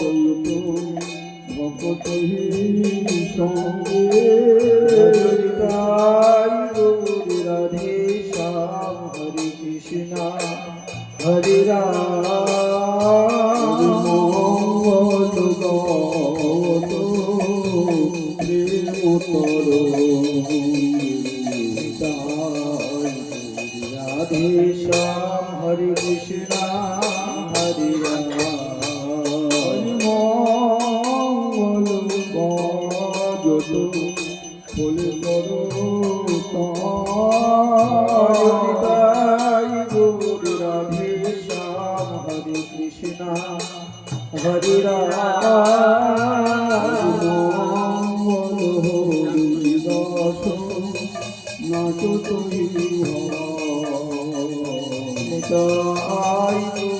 চলব ভগত সঙ্গে রাধে শ্যাম হরে কৃষ্ণ হরে রাম মঙ্গল গত প্রেমতর রাধে শ্যাম তুমি নিতাই তুমি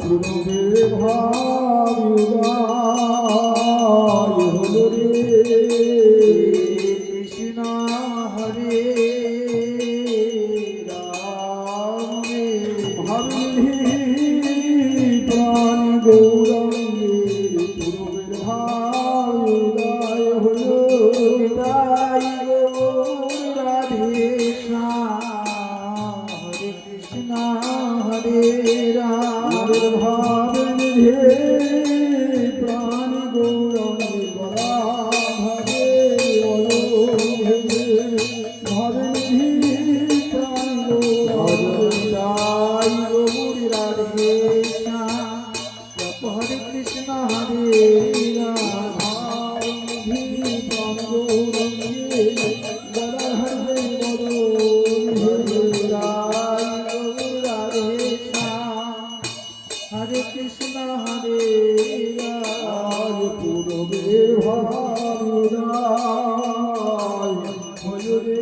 ভাবি হারে আর পূরবের ভাবনায় হল রে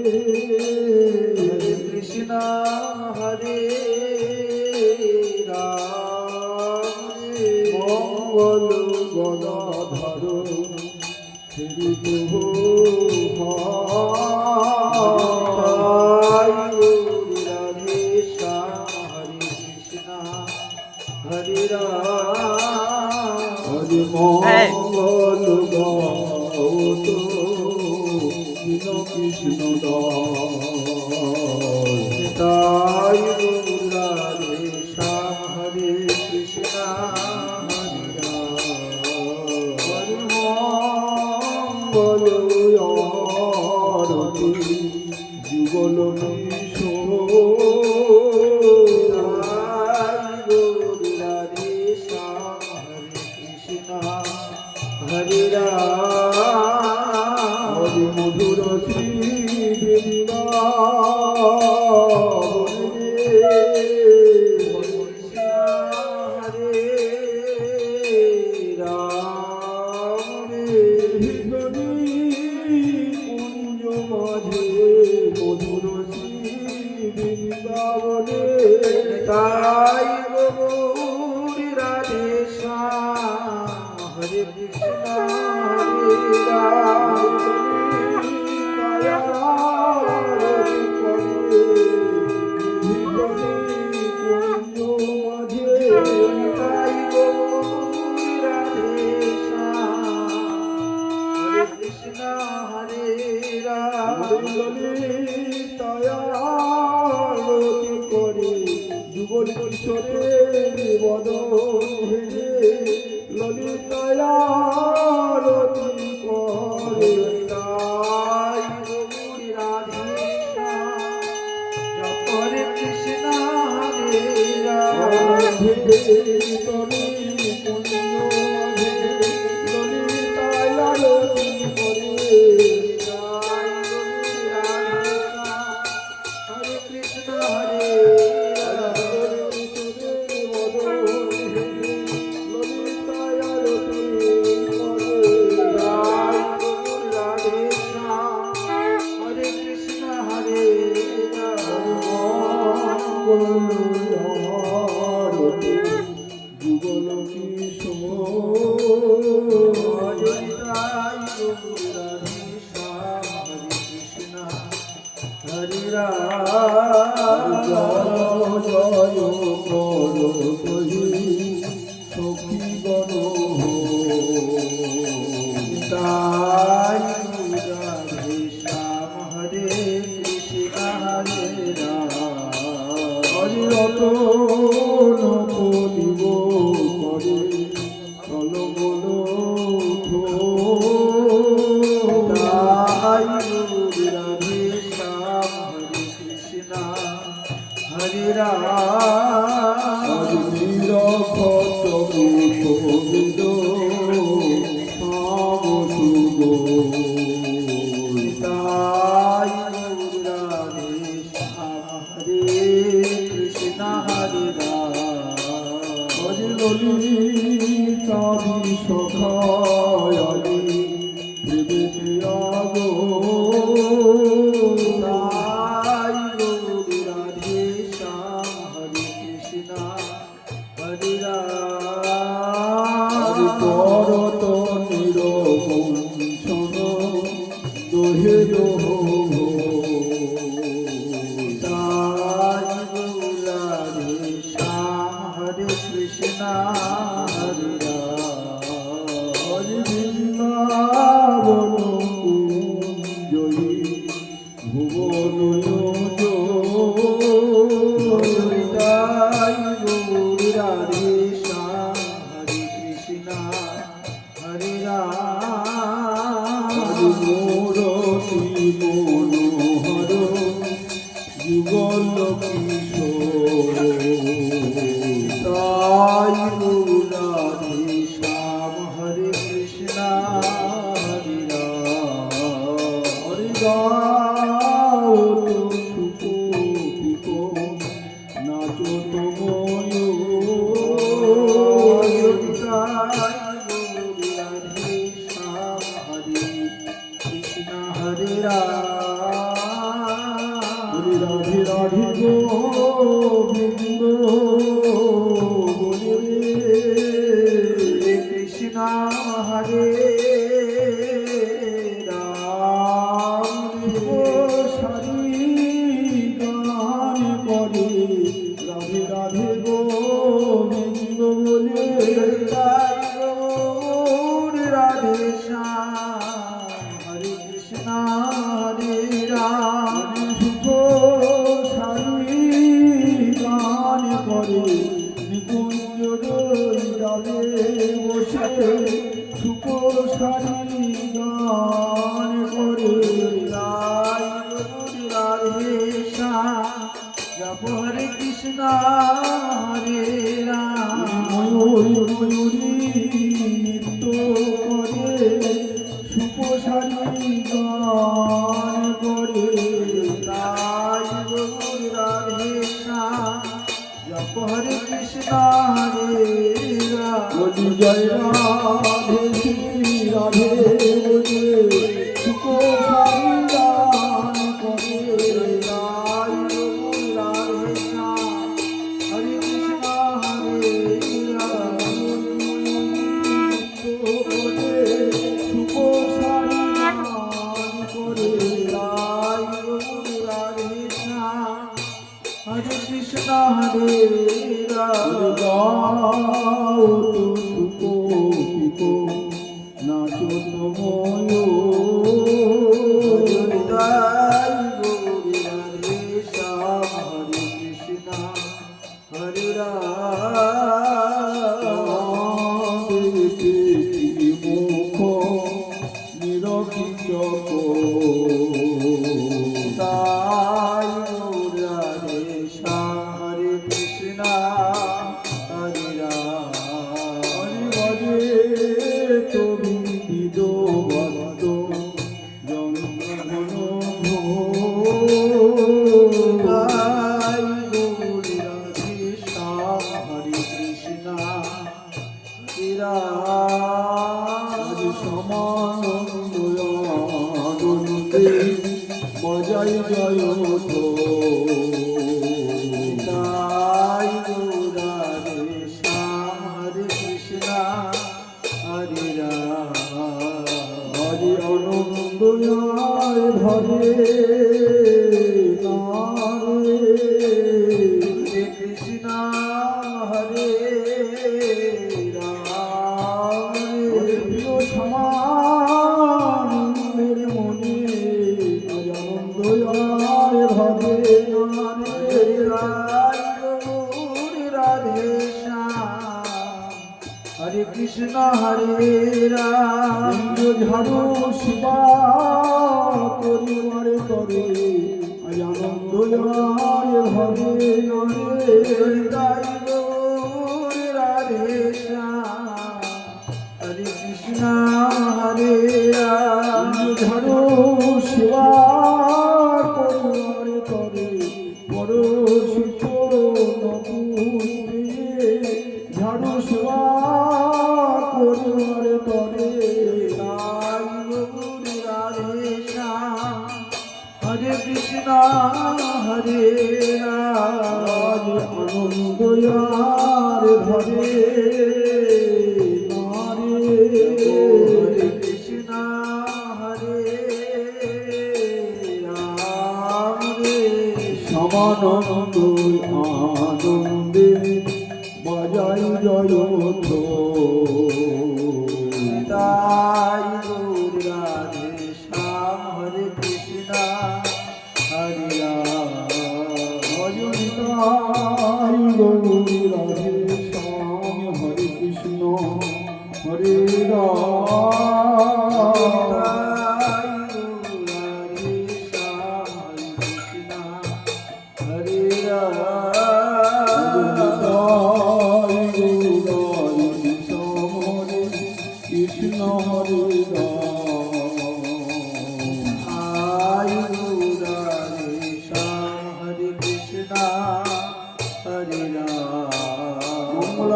কৃষ্ণ বিরা মধুর শ্রী Oh. তরি হরি রতন করিব হরে কৃষ্ণ হরে হরে ললিতা সখায় বসাতে সুপর সারি ময়ূর ধরে না করে আজ আনন্দ আর হবে রাধে হরে কৃষ্ণ হরে ধরো। হরে আজ আনন্দ ধরে Hare Ram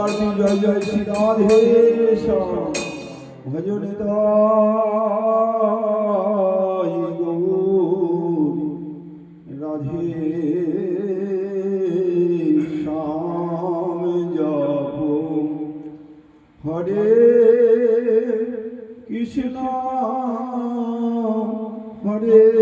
রাধে জয় জয় শ্রী রাধে ভজনে রাধে শ্যাম জপ হরে কৃষ্ণ হরে